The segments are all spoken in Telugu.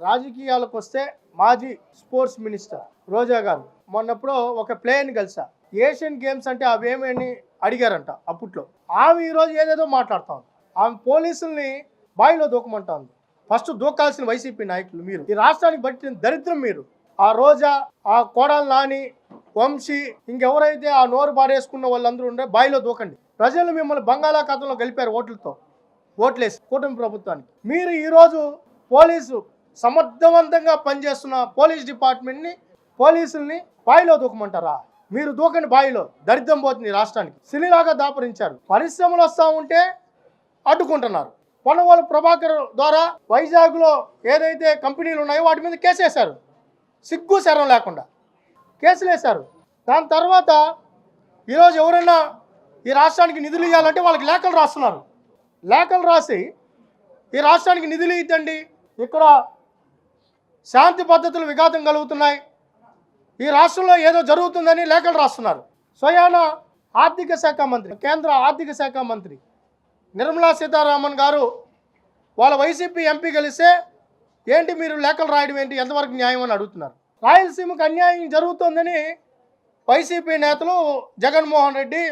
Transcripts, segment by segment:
రాజకీయాలకు వస్తే మాజీ స్పోర్ట్స్ మినిస్టర్ రోజా గారు. మొన్నప్పుడు ఒక ప్లేయర్ని కలిసా. ఏషియన్ గేమ్స్ అంటే అవేమని అడిగారంట అప్పట్లో. ఆమె ఈరోజు ఏదేదో మాట్లాడుతా ఉంది. ఆమె పోలీసుల్ని బావిలో దూకమంటా ఉంది. ఫస్ట్ దూకాల్సిన వైసీపీ నాయకులు మీరు. ఈ రాష్ట్రానికి పట్టిన దరిద్రం మీరు. ఆ రోజా ఆ కోడల నాని వంశీ ఇంకెవరైతే ఆ నోరు పారేసుకున్న వాళ్ళందరూ ఉండే బావిలో దూకండి. ప్రజలు మిమ్మల్ని బంగాళాఖాతంలో గెలిపారు ఓట్లతో. ఓట్లేసి కూటమి ప్రభుత్వానికి. మీరు ఈరోజు పోలీసు సమర్థవంతంగా పనిచేస్తున్న పోలీస్ డిపార్ట్మెంట్ని పోలీసుల్ని బాయిలో దూకమంటారా? మీరు దూకని బాయిలో దరిద్రం పోతుంది రాష్ట్రానికి. సిలిలాగా దాపరించారు. పరిశ్రమలు వస్తూ ఉంటే అడ్డుకుంటున్నారు. పొన్నవాళ్ళు ప్రభాకర్ ద్వారా వైజాగ్లో ఏదైతే కంపెనీలు ఉన్నాయో వాటి మీద కేసేశారు. సిగ్గు శరం లేకుండా. కేసులు వేశారు దాని తర్వాత ఈరోజు ఎవరైనా ఈ రాష్ట్రానికి నిధులు ఇవ్వాలంటే వాళ్ళకి లేఖలు రాస్తున్నారు. లేఖలు రాసి ఈ రాష్ట్రానికి నిధులు ఇద్దండి ఇక్కడ శాంతి పద్ధతులు విఘాతం కలుగుతున్నాయి. ఈ రాష్ట్రంలో ఏదో జరుగుతుందని లేఖలు రాస్తున్నారు. స్వయాన ఆర్థిక శాఖ మంత్రి కేంద్ర ఆర్థిక శాఖ మంత్రి నిర్మలా సీతారామన్ గారు వాళ్ళ వైసీపీ ఎంపీ కలిస్తే ఏంటి మీరు లేఖలు రాయడం ఏంటి? ఎంతవరకు న్యాయం అని అడుగుతున్నారు. రాయలసీమకు అన్యాయం జరుగుతుందని వైసీపీ నేతలు జగన్మోహన్ రెడ్డి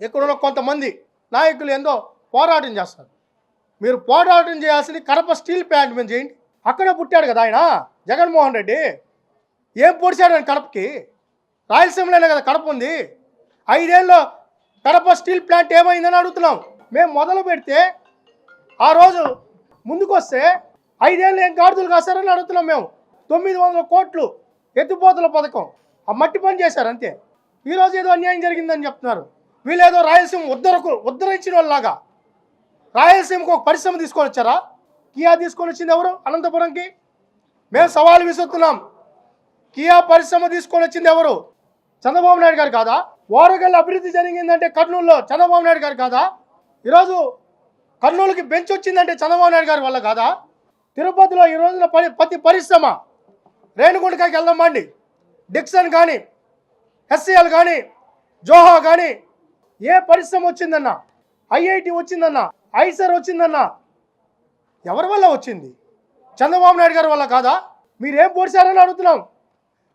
ఇక్కడ ఉన్న కొంతమంది నాయకులు ఏందో పోరాటం చేస్తారు. మీరు పోరాటం చేయాల్సింది కడప స్టీల్ ప్లాంట్ మీద చేయండి. అక్కడే పుట్టాడు కదా ఆయన జగన్మోహన్ రెడ్డి. ఏం పొడిచాడు ఆయన కడపకి? రాయలసీమలోనే కదా కడప ఉంది. ఐదేళ్ళు కడప స్టీల్ ప్లాంట్ ఏమైందని అడుగుతున్నాం. మేము మొదలు పెడితే ఆ రోజు ముందుకు వస్తే ఐదేళ్ళు ఏం గాడుదలు కాస్తారని అడుగుతున్నాం మేము. తొమ్మిది వందల కోట్లు ఎత్తిపోతల పథకం. ఆ మట్టి పని చేశారు అంతే. ఈరోజు ఏదో అన్యాయం జరిగిందని చెప్తున్నారు. వీళ్ళేదో రాయలసీమ ఉద్దరకు ఉద్ధరించిన వాళ్ళలాగా. రాయలసీమకు ఒక పరిశ్రమ తీసుకొని వచ్చారా? కియా తీసుకొని వచ్చింది ఎవరు? అనంతపురంకి. మేము సవాలు విసురుతున్నాం. కియా పరిశ్రమ తీసుకొని వచ్చింది ఎవరు? చంద్రబాబు నాయుడు గారు కాదా? ఓరగల్ అభివృద్ధి జరిగిందంటే కర్నూలులో చంద్రబాబు నాయుడు గారు కాదా? ఈరోజు కర్నూలుకి బెంచ్ వచ్చిందంటే చంద్రబాబు నాయుడు గారి వల్ల కాదా? తిరుపతిలో ఈ రోజున పరి ప్రతి పరిశ్రమ రేణుగుంటకాయకి వెళ్దామండి డిక్సన్ కానీ ఎస్సీఎల్ కానీ జోహా కానీ ఏ పరిశ్రమ వచ్చిందన్న? ఐఐటి వచ్చిందన్న? ఐసర్ వచ్చిందన్నా? ఎవరి వల్ల వచ్చింది? చంద్రబాబు నాయుడు గారి వల్ల కాదా? మీరేం పొడిచారని అడుగుతున్నాం.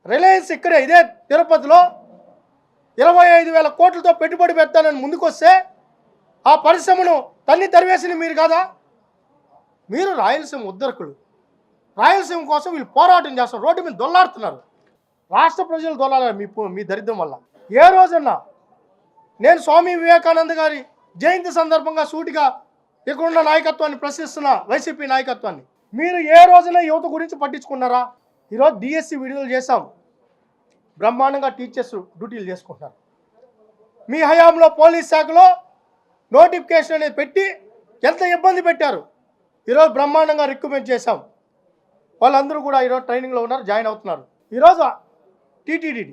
రిలయన్స్ ఇక్కడే ఇదే తిరుపతిలో ఇరవై ఐదు వేల కోట్లతో పెట్టుబడి పెడతానని ముందుకొస్తే ఆ పరిశ్రమను తన్ని తరివేసింది మీరు కాదా? మీరు రాయలసీమ ఉద్దరకులు. రాయలసీమ కోసం వీళ్ళు పోరాటం చేస్తారు రోడ్డు మీద దొల్లాడుతున్నారు. రాష్ట్ర ప్రజలు దొల్లాలి మీ మీ దరిద్రం వల్ల? ఏ రోజన్నా నేను స్వామి వివేకానంద గారి జయంతి సందర్భంగా సూటిగా ఇక్కడున్న నాయకత్వాన్ని ప్రశ్నిస్తున్న వైసీపీ నాయకత్వాన్ని మీరు ఏ రోజున యువత గురించి పట్టించుకున్నారా? ఈరోజు డిఎస్సి విడుదల చేశాం. బ్రహ్మాండంగా టీచర్స్ డ్యూటీలు చేసుకుంటున్నారు. మీ హయాంలో పోలీస్ శాఖలో నోటిఫికేషన్ అనేది పెట్టి ఎంత ఇబ్బంది పెట్టారు? ఈరోజు బ్రహ్మాండంగా రిక్రూట్మెంట్ చేశాం. వాళ్ళందరూ కూడా ఈరోజు ట్రైనింగ్లో ఉన్నారు జాయిన్ అవుతున్నారు. ఈరోజు టీటీడీ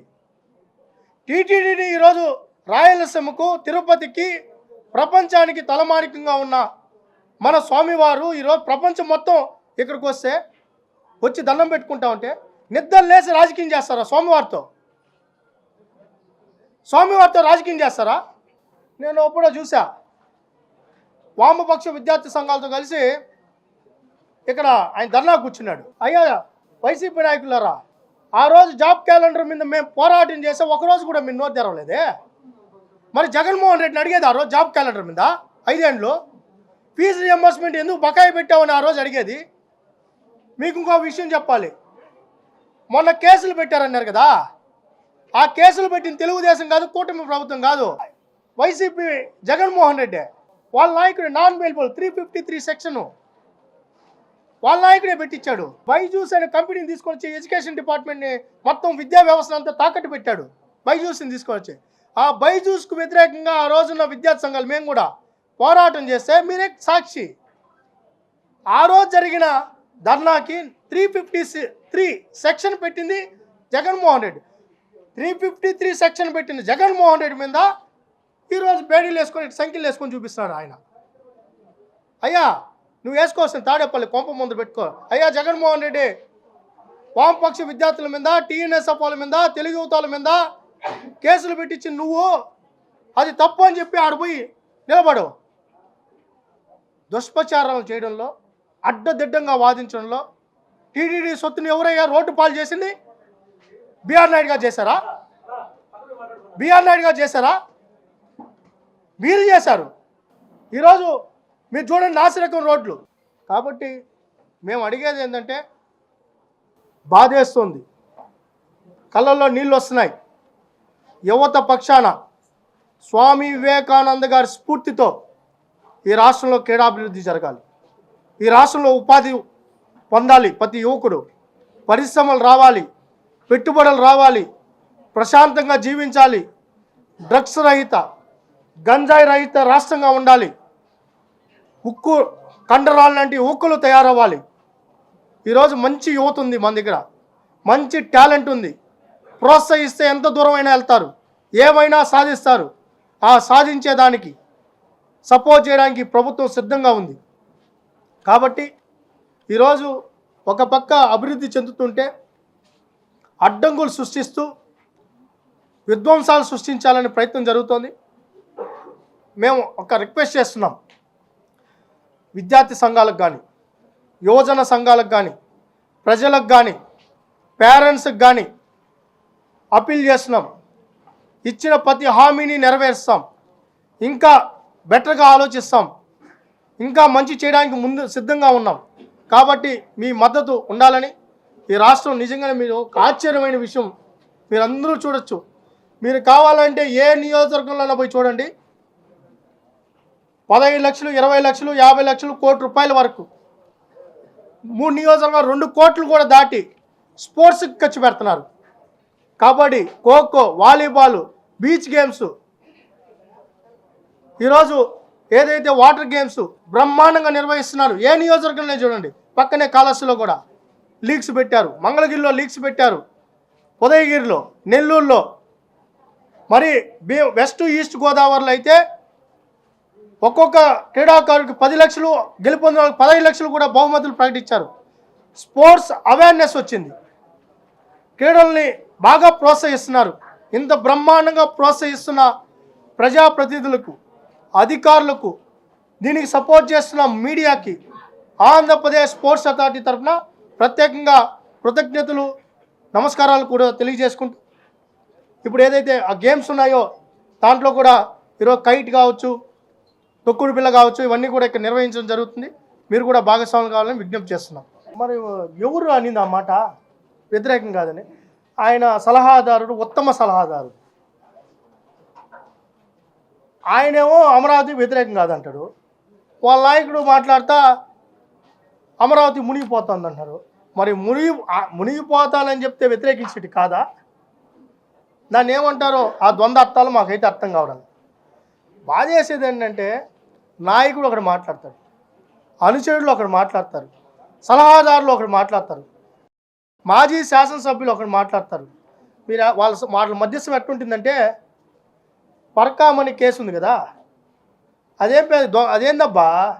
టీటీడీని ఈరోజు రాయలసీమకు తిరుపతికి ప్రపంచానికి తలమానికంగా ఉన్న మన స్వామివారు ఈరోజు ప్రపంచం మొత్తం ఇక్కడికి వస్తే వచ్చి దండం పెట్టుకుంటా ఉంటే నిద్ర లేసి రాజకీయం చేస్తారా స్వామివారితో? స్వామివారితో రాజకీయం చేస్తారా? నేను ఎప్పుడో చూసా. వామపక్ష విద్యార్థి సంఘాలతో కలిసి ఇక్కడ ఆయన ధర్నా కూర్చున్నాడు. అయ్యా వైసీపీ నాయకులారా ఆ రోజు జాబ్ క్యాలెండర్ మీద మేము పోరాటం చేస్తే ఒకరోజు కూడా మీరు నోరు తెరవలేదే? మరి జగన్మోహన్ రెడ్డిని అడిగేది ఆ రోజు జాబ్ క్యాలెండర్ మీద? ఐదేండ్లు? ఫీజు రియంబర్స్మెంట్ ఎందుకు బకాయి పెట్టామని ఆ రోజు అడిగేది. మీకు ఇంకో విషయం చెప్పాలి. మొన్న కేసులు పెట్టారన్నారు కదా. ఆ కేసులు పెట్టిన తెలుగుదేశం కాదు కూటమి ప్రభుత్వం కాదు. వైసీపీ జగన్మోహన్ రెడ్డి వాళ్ళ నాయకుడు non bailable three fifty three section వాళ్ళ నాయకుడే పెట్టించాడు. బైజూస్ అనే కంపెనీని తీసుకొని వచ్చి ఎడ్యుకేషన్ డిపార్ట్మెంట్ని మొత్తం విద్యా వ్యవస్థ అంతా తాకట్టు పెట్టాడు. బైజూస్ని తీసుకొచ్చి ఆ బైజూస్కు వ్యతిరేకంగా ఆ రోజున్న విద్యార్థి సంఘాలు మేము కూడా పోరాటం చేస్తే మీరే సాక్షి. ఆ రోజు జరిగిన ధర్నాకి త్రీ ఫిఫ్టీ త్రీ సెక్షన్ పెట్టింది Jaganmohan Reddy. Three fifty three section పెట్టింది జగన్మోహన్ రెడ్డి మీద ఈరోజు బేడీలు వేసుకొని సంఖ్యలు వేసుకొని చూపిస్తున్నాడు ఆయన. అయ్యా నువ్వు వేసుకోవాల్సిన తాడేపల్లి కొంప ముందు పెట్టుకో. అయ్యా జగన్మోహన్ రెడ్డి వామపక్ష విద్యార్థుల మీద టీఎన్ఎస్ఎఫ్ వాళ్ళ మీద తెలుగు యువతల మీద కేసులు పెట్టించి నువ్వు అది తప్పు అని చెప్పి ఆడిపోయి నిలబడవు దుష్ప్రచారాలు చేయడంలో అడ్డదిడ్డంగా వాదించడంలో టీడీడీ సొత్తుని ఎవరయ్యా రోడ్డు పాలు చేసింది? బీఆర్ నాయుడు గారు చేశారా? బీఆర్ నాయుడు గారు చేశారా? మీరు చేశారు. ఈరోజు మీరు చూడండి నాసిరకం రోడ్లు. కాబట్టి మేము అడిగేది ఏంటంటే బాధేస్తుంది. కళ్ళల్లో నీళ్ళు వస్తున్నాయి. యువత పక్షాన స్వామి వివేకానంద గారి స్ఫూర్తితో ఈ రాష్ట్రంలో క్రీడాభివృద్ధి జరగాలి. ఈ రాష్ట్రంలో ఉపాధి పొందాలి ప్రతి యువకుడు. పరిశ్రమలు రావాలి పెట్టుబడులు రావాలి ప్రశాంతంగా జీవించాలి డ్రగ్స్ రహిత గంజాయి రహిత రాష్ట్రంగా ఉండాలి. ఉక్కు కండరాలు లాంటి ఉక్కులు తయారవ్వాలి. ఈరోజు మంచి యువత ఉంది మన దగ్గర. మంచి టాలెంట్ ఉంది. ప్రోత్సహిస్తే ఎంత దూరమైనా వెళ్తారు. ఏమైనా సాధిస్తారు. ఆ సాధించేదానికి సపోర్ట్ చేయడానికి ప్రభుత్వం సిద్ధంగా ఉంది. కాబట్టి ఈరోజు ఒక పక్క అభివృద్ధి చెందుతుంటే అడ్డంకులు సృష్టిస్తూ విధ్వంసాలు సృష్టించాలనే ప్రయత్నం జరుగుతోంది. మేము ఒక రిక్వెస్ట్ చేస్తున్నాం. విద్యార్థి సంఘాలకు కానీ యువజన సంఘాలకు కానీ ప్రజలకు కానీ పేరెంట్స్కి కానీ అప్పీల్ చేస్తున్నాం. ఇచ్చిన ప్రతి హామీని నెరవేరుస్తాం. ఇంకా బెటర్గా ఆలోచిస్తాం. ఇంకా మంచి చేయడానికి ముందు సిద్ధంగా ఉన్నాం. కాబట్టి మీ మద్దతు ఉండాలని ఈ రాష్ట్రం నిజంగానే మీరు ఒక ఆశ్చర్యమైన విషయం మీరందరూ చూడొచ్చు. మీరు కావాలంటే ఏ నియోజకవర్గంలో పోయి చూడండి. పదహైదు లక్షలు ఇరవై లక్షలు యాభై లక్షలు కోటి రూపాయల వరకు. మూడు నియోజకవర్గాలు రెండు కోట్లు కూడా దాటి స్పోర్ట్స్కి ఖర్చు పెడుతున్నారు. Kabaddi kho kho volleyball beach games ఈరోజు ఏదైతే వాటర్ గేమ్స్ బ్రహ్మాండంగా నిర్వహిస్తున్నారు ఏ నియోజకవర్గంలో చూడండి పక్కనే కాలస్లో కూడా లీగ్స్ పెట్టారు మంగళగిరిలో లీగ్స్ పెట్టారు ఉదయగిరిలో నెల్లూరులో. మరి బీ వెస్ట్ ఈస్ట్ గోదావరిలో అయితే ఒక్కొక్క క్రీడాకారుడికి పది లక్షలు గెలుపొందిన వాళ్ళకి పదహైదు లక్షలు కూడా బహుమతులు ప్రకటించారు. స్పోర్ట్స్ అవేర్నెస్ వచ్చింది. క్రీడల్ని బాగా ప్రోత్సహిస్తున్నారు. ఇంత బ్రహ్మాండంగా ప్రోత్సహిస్తున్న ప్రజాప్రతినిధులకు అధికారులకు దీనికి సపోర్ట్ చేస్తున్న మీడియాకి ఆంధ్రప్రదేశ్ స్పోర్ట్స్ అథారిటీ తరఫున ప్రత్యేకంగా కృతజ్ఞతలు నమస్కారాలు కూడా తెలియజేసుకుంటూ ఇప్పుడు ఏదైతే ఆ గేమ్స్ ఉన్నాయో దాంట్లో కూడా ఈరోజు కైట్ కావచ్చు తొక్కుడు పిల్ల కావచ్చు ఇవన్నీ కూడా ఇక్కడ నిర్వహించడం జరుగుతుంది. మీరు కూడా భాగస్వాములు కావాలని విజ్ఞప్తి చేస్తున్నాం. మరి ఎవరు అనింది ఆ మాట? వ్యతిరేకం కాదని. ఆయన సలహాదారుడు ఉత్తమ సలహాదారుడు. ఆయనేమో అమరావతి వ్యతిరేకం కాదంటాడు. వాళ్ళ నాయకుడు మాట్లాడతా అమరావతి మునిగిపోతుంది అంటారు మరి మునిగి మునిగిపోతానని చెప్తే వ్యతిరేకించేటి కాదా? దాన్ని ఏమంటారో ఆ ద్వంద్వ అర్థాలు మాకైతే అర్థం కావడం బాధ చేసేది ఏంటంటే నాయకుడు ఒకడు మాట్లాడతాడు. అనుచరులు ఒకడు మాట్లాడతారు. సలహాదారులు ఒకడు మాట్లాడతారు. మాజీ శాసనసభ్యులు ఒకడు మాట్లాడతారు. మీరు వాళ్ళ స- వాళ్ళ మధ్యస్థం ఎట్టుంటుందంటే పరకామణి కేసు ఉంది కదా. అదేం పేరు? అదేందబ్బా?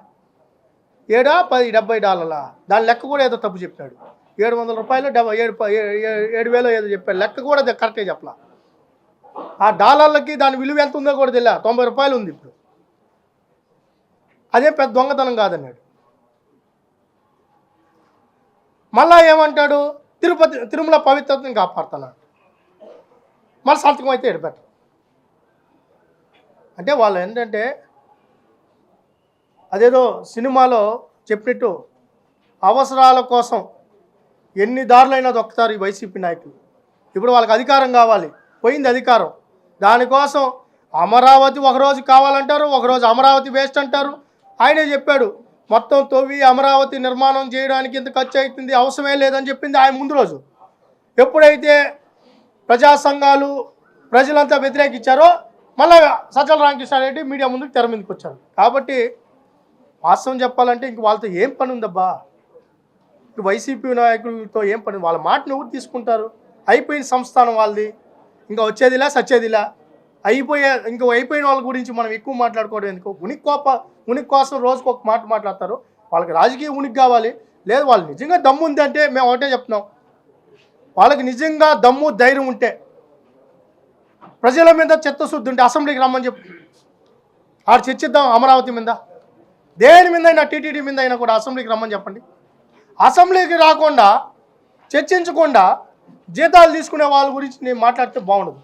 ఏడా? పది డెబ్బై డాలర్లా? దాని లెక్క కూడా ఏదో తప్పు చెప్పాడు. ఏడు వందల రూపాయలు డెబ్బై ఏడు ఏ- ఏడు వేలు ఏదో చెప్పాడు. లెక్క కూడా కరెక్టే చెప్పలా. ఆ డాలర్లకి దాని విలువ ఎంత ఉందో కూడా తెలియదు తొంభై రూపాయలు ఉంది ఇప్పుడు. అదే పెద్ద దొంగతనం కాదన్నాడు. మళ్ళా ఏమంటాడు? తిరుపతి తిరుమల పవిత్రతను కాపాడుతున్నాడు. మళ్ళీ సంతకం అయితే ఎడబెట్ట అంటే వాళ్ళు ఏంటంటే అదేదో సినిమాలో చెప్పినట్టు అవసరాల కోసం ఎన్ని దారులైనా దొక్కుతారు ఈ వైసీపీ నాయకులు. ఇప్పుడు వాళ్ళకి అధికారం కావాలి. పోయింది అధికారం. దానికోసం అమరావతి ఒకరోజు కావాలంటారు ఒకరోజు అమరావతి వేస్ట్ అంటారు. ఆయనే చెప్పాడు మొత్తం తవ్వి అమరావతి నిర్మాణం చేయడానికి ఇంత ఖర్చు అవుతుంది అవసరమే లేదని చెప్పింది ఆయన ముందు రోజు. ఎప్పుడైతే ప్రజా సంఘాలు ప్రజలంతా వ్యతిరేకించారో మళ్ళీ సజ్జల రామకృష్ణారెడ్డి మీడియా ముందుకు తెర మీదకి వచ్చాడు కాబట్టి వాస్తవం చెప్పాలంటే ఇంక వాళ్ళతో ఏం పని ఉందబ్బా? వైసీపీ నాయకులతో ఏం పని? వాళ్ళ మాటను ఎవరు తీసుకుంటారు? అయిపోయిన సంస్థానం వాళ్ళది. ఇంకా వచ్చేదిలా సచ్చేదిలా? అయిపోయే ఇంకా అయిపోయిన వాళ్ళ గురించి మనం ఎక్కువ మాట్లాడుకోవడం ఎందుకు? ఉనికి కోప ఉనికి కోసం రోజుకు ఒక మాట మాట్లాడతారు. వాళ్ళకి రాజకీయ ఉనికి కావాలి. లేదు వాళ్ళు నిజంగా దమ్ము ఉంది అంటే మేము ఒకటే చెప్తున్నాం. వాళ్ళకి నిజంగా దమ్ము ధైర్యం ఉంటే ప్రజల మీద చిత్తశుద్ధి ఉంటే అసెంబ్లీకి రమ్మని చెప్పు. ఆడు చర్చిద్దాం అమరావతి మీద. దేని మీద అయినా టీటీడీ మీద అయినా కూడా అసెంబ్లీకి రమ్మని చెప్పండి. అసెంబ్లీకి రాకుండా చర్చించకుండా జీతాలు తీసుకునే వాళ్ళ గురించి నేను మాట్లాడితే బాగుండదు.